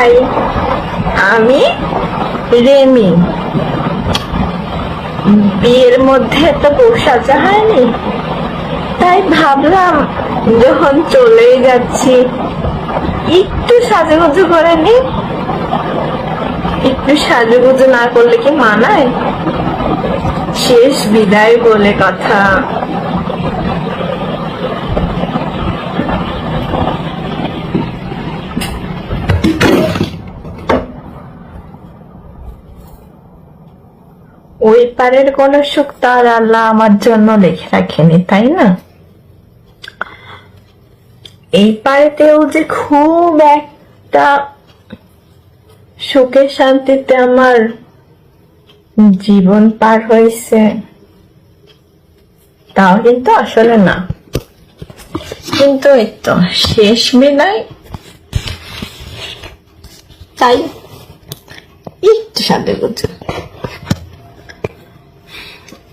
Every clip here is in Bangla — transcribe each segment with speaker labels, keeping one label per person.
Speaker 1: হাই আমি রেমি। বিয়ের মধ্যে তো বউ সাজা হয়নি? তাই ভাবলাম যখন চলেই যাচ্ছি, একটু সাজুগুজু করে নি। একটু সাজুগুজু না করলে কি মানায়? শেষ বিদায় বলে কথা। ওই পারের কোন সুখ তো আর আল্লাহ আমার জন্য লিখে রাখেনি, তাই না? এই পারেতেও যে খুব একটা সুখের শান্তিতে আমার জীবন পার হয়েছে, তাও কিন্তু আসলে না। কিন্তু এই তো শেষ বিদায়। তাই, একটু সাথে বুঝো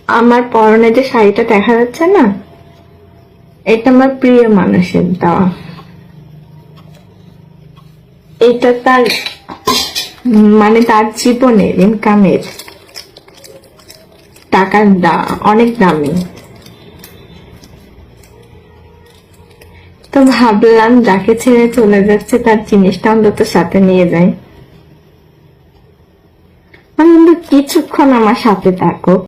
Speaker 1: আমার পরনে যে শাড়িটা দেখা যাচ্ছে না, এটা আমার প্রিয় মানুষের দেওয়া। এটা তার মানে তার জীবনের ইনকামের টাকার দা, অনেক দামি। তো ভাবলাম যাকে ছেড়ে চলে যাচ্ছে তার জিনিসটা অন্তত সাথে নিয়ে যাই। অন্তত কিছুক্ষণ আমার সাথে থাকুক।